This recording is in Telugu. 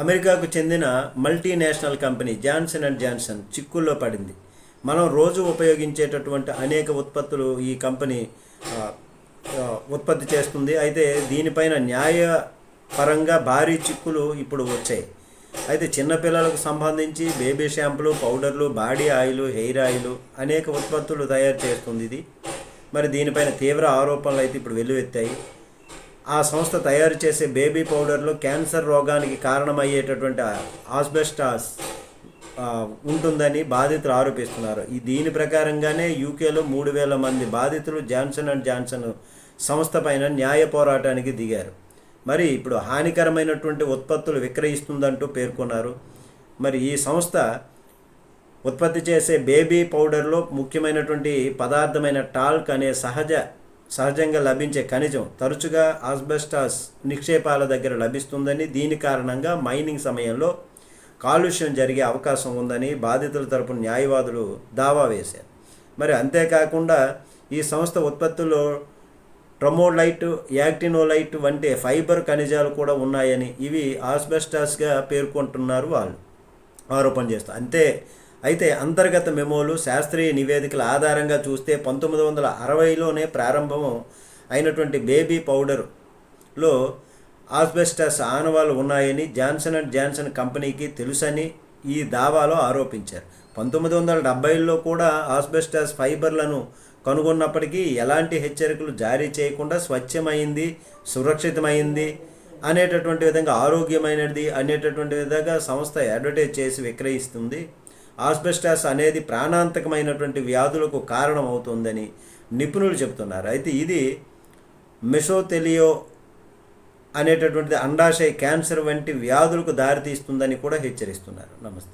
అమెరికాకు చెందిన multinational company Johnson and Johnson చిక్కుల్లో పడింది. మనం రోజు ఉపయోగించేటటువంటి అనేక ఉత్పత్తులు ఈ కంపెనీ ఉత్పత్తి చేస్తుంది. అయితే దీనిపైన న్యాయపరంగా భారీ చిక్కులు ఇప్పుడు వచ్చాయి. అయితే చిన్నపిల్లలకు సంబంధించి బేబీ షాంపులు పౌడర్లు బాడీ ఆయిల్ హెయిర్ ఆయిల్ అనేక ఉత్పత్తులు తయారు చేస్తుంది ఇది. మరి దీనిపైన తీవ్ర ఆరోపణలు అయితే ఇప్పుడు వెల్లువెత్తాయి. ఆ సంస్థ తయారు చేసే బేబీ పౌడర్లో క్యాన్సర్ రోగానికి కారణమయ్యేటటువంటి ఆస్బెస్టాస్ ఉంటుందని బాధితులు ఆరోపిస్తున్నారు. ఈ దీని ప్రకారంగానే యూకేలో మూడు వేల మంది బాధితులు జాన్సన్ అండ్ జాన్సన్ సంస్థ పైన న్యాయ పోరాటానికి దిగారు. మరి ఇప్పుడు హానికరమైనటువంటి ఉత్పత్తులు విక్రయిస్తుందంటూ పేర్కొన్నారు. మరి ఈ సంస్థ ఉత్పత్తి చేసే బేబీ పౌడర్లో ముఖ్యమైనటువంటి పదార్థమైన టాల్క్ అనే సహజ సహజంగా లభించే ఖనిజం తరచుగా ఆస్బెస్టాస్ నిక్షేపాల దగ్గర లభిస్తుందని దీని కారణంగా మైనింగ్ సమయంలో కాలుష్యం జరిగే అవకాశం ఉందని బాధితుల తరపున న్యాయవాదులు దావా వేశారు. మరి అంతేకాకుండా ఈ సంస్థ ఉత్పత్తుల్లో ట్రమోలైట్ యాక్టినోలైట్ వంటి ఫైబర్ ఖనిజాలు కూడా ఉన్నాయని ఇవి ఆస్బెస్టాస్గా పేర్కొంటున్నారు వాళ్ళు ఆరోపణ చేస్తారు అంతే అయితే అంతర్గత మెమోలు శాస్త్రీయ నివేదికల ఆధారంగా చూస్తే పంతొమ్మిది వందల అరవైలోనే ప్రారంభం అయినటువంటి బేబీ పౌడర్లో ఆస్బెస్టస్ ఆనవాలు ఉన్నాయని జాన్సన్ అండ్ జాన్సన్ కంపెనీకి తెలుసని ఈ దావాలో ఆరోపించారు. పంతొమ్మిది వందల డెబ్బైలో కూడా ఆస్బెస్టస్ ఫైబర్లను కనుగొన్నప్పటికీ ఎలాంటి హెచ్చరికలు జారీ చేయకుండా స్వచ్ఛమైంది సురక్షితమైంది అనేటటువంటి విధంగా ఆరోగ్యమైనది అనేటటువంటి విధంగా సంస్థ అడ్వర్టైజ్ చేసి విక్రయిస్తుంది. ఆస్బెస్టాస్ అనేది ప్రాణాంతకమైనటువంటి వ్యాధులకు కారణమవుతుందని నిపుణులు చెబుతున్నారు. అయితే ఇది మెసోతెలియో అనేటటువంటిది అండాశయ క్యాన్సర్ వంటి వ్యాధులకు దారితీస్తుందని కూడా హెచ్చరిస్తున్నారు. నమస్తే.